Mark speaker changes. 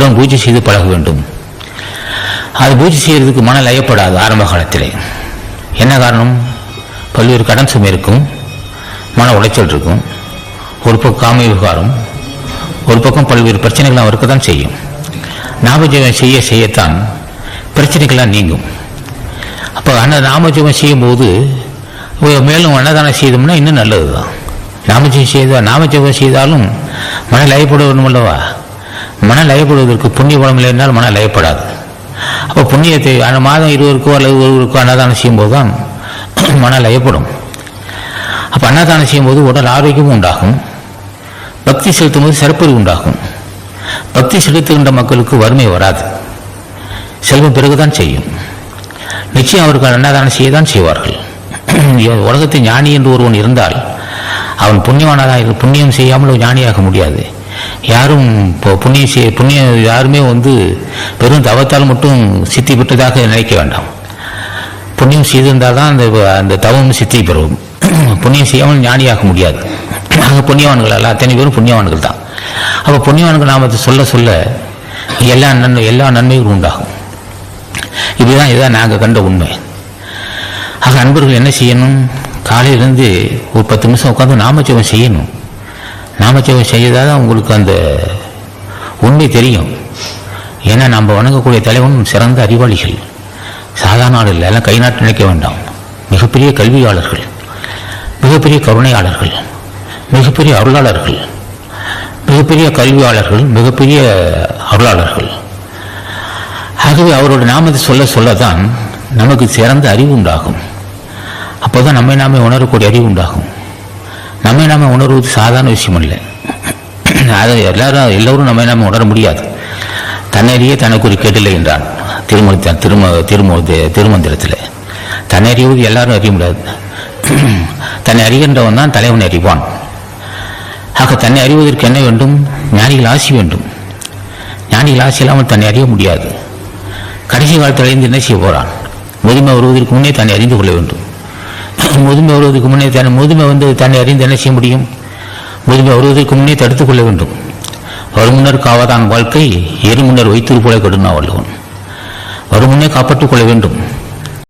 Speaker 1: தினம் பூஜை செய்து பழக வேண்டும். அது பூஜை செய்கிறதுக்கு மன லயப்படாது ஆரம்ப காலத்திலே. என்ன காரணம்? பல்வேறு கடன் சுமை இருக்கும் மன உளைச்சல் இருக்கும். ஒரு பக்கம் காம விவகாரம் ஒரு பக்கம் பல்வேறு பிரச்சனைகள் அவருக்கு தான் செய்யும். நாமஜபம் செய்ய செய்யத்தான் பிரச்சனைகள்லாம் நீங்கும். அப்போ அன்ன நாமஜபம் செய்யும்போது மேலும் அன்னதானம் செய்தோம்னா இன்னும் நல்லது தான் நாமஜபம் செய்த நாமஜபம் செய்தாலும் மன லயப்பட வேணும் அல்லவா? மன லயப்படுவதற்கு புண்ணிய பலம் இல்லைன்றால் மன லயப்படாது. அப்போ புண்ணியத்தை அந்த மாதம் இருவருக்கோ அல்லது ஒருவருக்கோ அன்னதானம் செய்யும்போது தான் மன லயப்படும். அப்போ அன்னதானம் செய்யும்போது உடல் ஆரோக்கியமும் உண்டாகும். பக்தி செலுத்தும் போது சிறப்பறிவு உண்டாகும். பக்தி செலுத்துகின்ற மக்களுக்கு வறுமை வராது. செல்வம் பிறகுதான் செய்யும். நிச்சயம் அவர்கள் அன்னதானம் செய்ய தான் செய்வார்கள் உலகத்தில் ஞானி என்று ஒருவன் இருந்தால் அவன் புண்ணியவானதாக புண்ணியம் செய்யாமல் ஞானியாக முடியாது. யாரும் இப்போ புண்ணியம் செய் புண்ணியம் யாருமே வந்து வெறும் தவத்தால் மட்டும் சித்தி பெற்றதாக நினைக்க வேண்டாம். புண்ணியம் செய்திருந்தால் தான் அந்த அந்த தவம் சித்தி பெறும். புண்ணியம் செய்யாமல் ஞானியாக முடியாது. நாங்கள் புண்ணியவான்கள் அல்ல அத்தனை பேரும் புண்ணியவான்கள் தான். அப்போ புண்ணியவான்கள் நாம் சொல்ல சொல்ல எல்லா நன்மை எல்லா நன்மைகளும் உண்டாகும். இதுதான் இதான் நாங்கள் கண்ட உண்மை. ஆக அன்பர்கள் என்ன செய்யணும்? காலையிலேருந்து ஒரு பத்து நிமிஷம் உட்காந்து நாமஜபம் செய்யணும். நாமச்சேகம் செய்தால் தான் உங்களுக்கு அந்த உண்மை தெரியும். ஏன்னா நம்ம வணங்கக்கூடிய தலைவன் சிறந்த அறிவாளிகள். சாதாரண ஆள் இல்லை. எல்லாம் கை நாட்டு நினைக்க வேண்டாம். மிகப்பெரிய கல்வியாளர்கள் மிகப்பெரிய கருணையாளர்கள் மிகப்பெரிய அருளாளர்கள் மிகப்பெரிய கல்வியாளர்கள் மிகப்பெரிய அருளாளர்கள். ஆகவே அவரோட நாமத்தை சொல்ல சொல்ல தான் நமக்கு சிறந்த அறிவு உண்டாகும். அப்போ தான் நம்மை நாமே உணரக்கூடிய அறிவு உண்டாகும். நம்மை நாம் உணர்வது சாதாரண விஷயம் இல்லை அதை எல்லாரும் எல்லோரும் நம்மை நாம் உணர முடியாது. தன்னறியே தனக்கு ஒரு கேட்டில்லை என்றான். திருமண திரும திரும திருமந்திரத்தில். தன்னை அறிவது எல்லாரும் அறிய முடியாது. தன்னை அறிகின்றவன் தான் தலைவன் அறிவான். ஆக தன்னை அறிவதற்கு என்ன வேண்டும்? ஞானிகள் ஆசி வேண்டும். ஞானிகள் ஆசி இல்லாமல் தன்னை அறிய முடியாது. கடைசி காலத்தில் அறிந்து என்ன செய்ய போகிறான் முதுமை வருவதற்கு முன்னே தன்னை அறிந்து கொள்ள வேண்டும். முதுமை வருவதற்கு முன்னே தன் முதுமை வந்து தன்னை அறிந்து என்ன செய்ய முடியும்? முதுமை வருவதற்கு முன்னே தடுத்துக் கொள்ள வேண்டும். வருமுன்னர் காவதான் வாழ்க்கை எரிமுன்னர் முன்னர் போல கடுனா வள்ளுவன். வருமுன்னே காப்பாற்றிக் கொள்ள வேண்டும்.